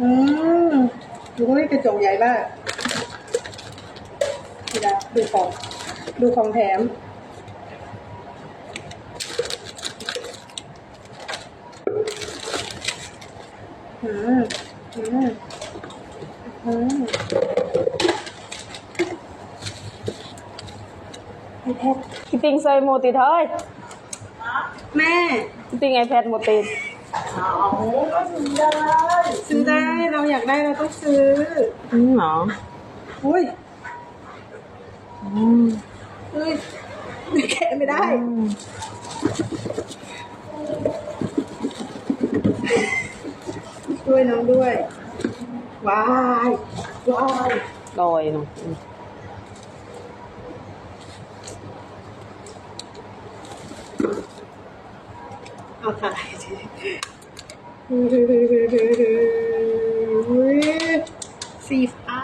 อืมดูก็ไม่กระจกใหญ่มากนี่นะดูของ ดูของแถม อืม อืม อืมไอแพดพี่ติงใส่โมติดเฮ้ยแม่พี่ติงไอแพดโมติ ดซื้อได้เราอยากได้เราต้องซื้ออืมเหรออุ้ยอืมอุ้ยแกะไม่ได้ช่วยน้องด้วยว้ายว้ายลอยนาะอืมเอาถ่าย สิอุ๊ยสีฟ้